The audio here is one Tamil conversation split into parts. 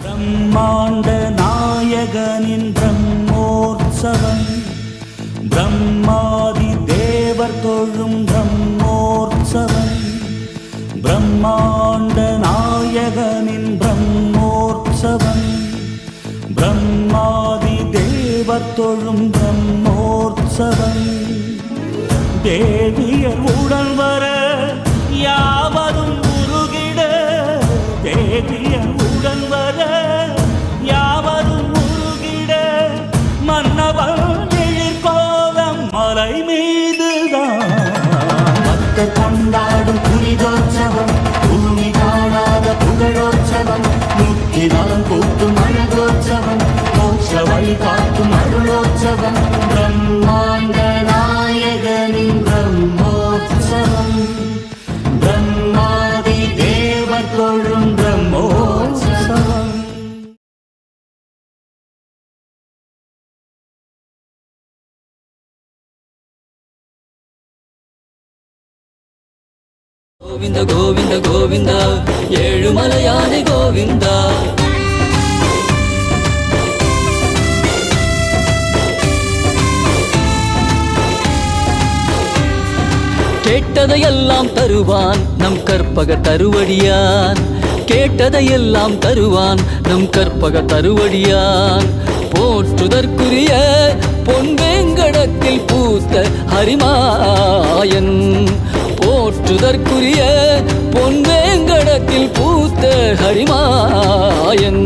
பிரம்மாண்ட நாயகனின் பிரம்மோற்சவம். பிரம்மாதி தேவர் தொழும் பிரம்மோற்சவம். பிரம்மாண்ட நாயகனின் பிரம்மோற்சவம். பிரம்மாதி தேவர் தொழும் தேவியர் உடன் வர யாவரும் உருகிட தேவியர் உடன் வர யாவரும் உருகிட மன்னவன் எழிற்கோலம் மலை மீதுதான். பக்தர் கொண்டாடும் புனிதோற்சவம் பூமி காணாத புகழோற்சவம் நூற்றி நலம் கூட்டும் கோவிந்த கோவிந்த கோவிந்தா. ஏழுமலையானே கோவிந்தா. கேட்டதையெல்லாம் தருவான் நம் கற்பக தருவடியான். கேட்டதையெல்லாம் தருவான் நம் கற்பக தருவடியான். போற்றுதற்குரிய பொன்வேங்கடத்தில் பூத்த ஹரிமா போற்றுதற்குரிய பொன்வேங்கடத்தில் பூத்த ஹரிமாயன்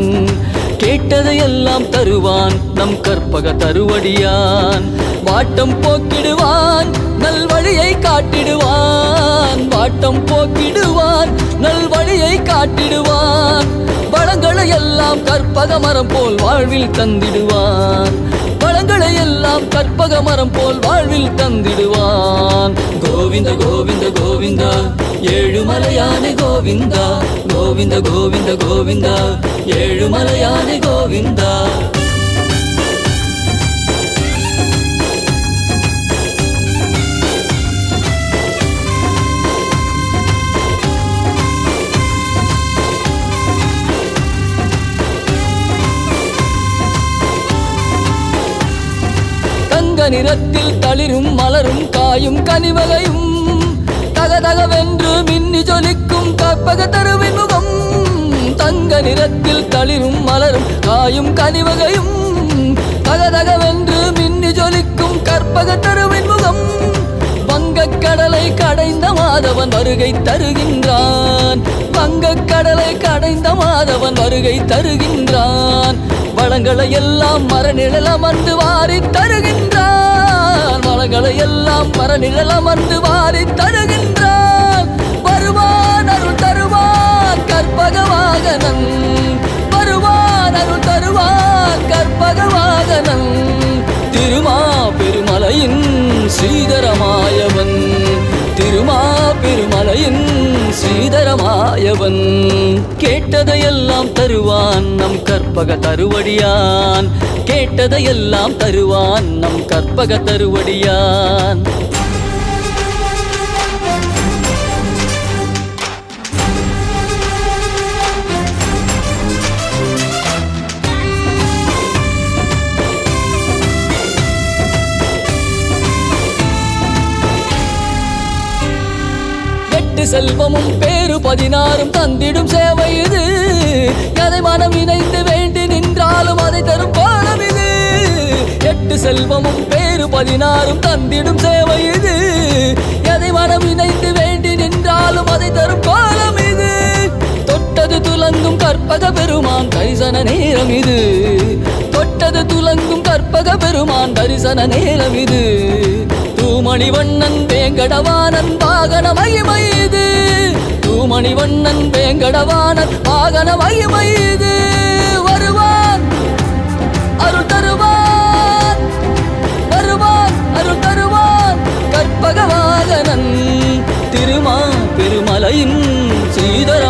கேட்டதையெல்லாம் தருவான் நம் கற்பக தருவடியான். வாட்டம் போக்கிடுவான் நல்வழியை காட்டிடுவான். வாட்டம் போக்கிடுவான் நல்வழியை காட்டிடுவான். வளங்களை எல்லாம் கற்பக மரம் போல் வாழ்வில் தந்திடுவான். வளங்களை எல்லாம் கற்பக மரம் போல் வாழ்வில் தந்திடுவான். கோவிந்த கோவிந்த கோவிந்தா ஏழுமலையானே கோவிந்தா. கோவிந்த கோவிந்த கோவிந்தா ஏழுமலையானே கோவிந்தா. நிறத்தில் தளிரும் மலரும் காயும் கனிவலையும் தகதகவென்று மின்னி ஜொலிக்கும் கற்பக தருவின் முகம். தங்க நிறத்தில் தளிரும் மலரும் காயும் கனிவகையும் தகதகவென்று மின்னி ஜொலிக்கும் கற்பக தருவின் முகம். வங்கக் கடலை கடைந்த மாதவன் வருகை தருகின்றான். கடலை கடைந்த மாதவன் வருகை தருகின்றான். வளங்களை எல்லாம் மரநிழலமர்ந்து வாரி தருகின்றான். வளங்களை எல்லாம் மரநிழலமர்ந்து வாரி தருகின்றான். வருவான் அருள் தருவான் கற்பகவாகனன். வருவான் அருள் தருவான் கற்பகவாகனன். திருமா பெருமலையின் ஸ்ரீதரமாயவன். திருமா மலையின் ஸ்ரீதரமாயவன். கேட்டதையெல்லாம் தருவான் நம் கற்பக தருவடியான். கேட்டதையெல்லாம் தருவான் நம் கற்பக தருவடியான். செல்வமும் பேரு பதினாறும் தந்திடும் சேவை இது. எதை மனம் இணைந்து வேண்டி நின்றாலும் அதை தரும் பாடம் இது. எட்டு செல்வமும் பேரு பதினாறும் தந்திடும் சேவை இது. எதை மனம் இணைந்து வேண்டி நின்றாலும் அதை தரும் பாலம் இது. தொட்டது துலங்கும் கற்பக பெருமான் தரிசன நேரம் இது. தொட்டது துலங்கும் கற்பக பெருமான் தரிசன நேரம் இது. தூமணிவண்ணன் வேங்கடவானன் வாகன மகிமை இது. தூமணிவண்ணன் வேங்கடவானன் வாகன மகிமை இது. வருவான் அருள் தருவான் வருவான் அருள் தருவான். கற்பக வாகனன் திருமா பெருமலையின் சீதரா.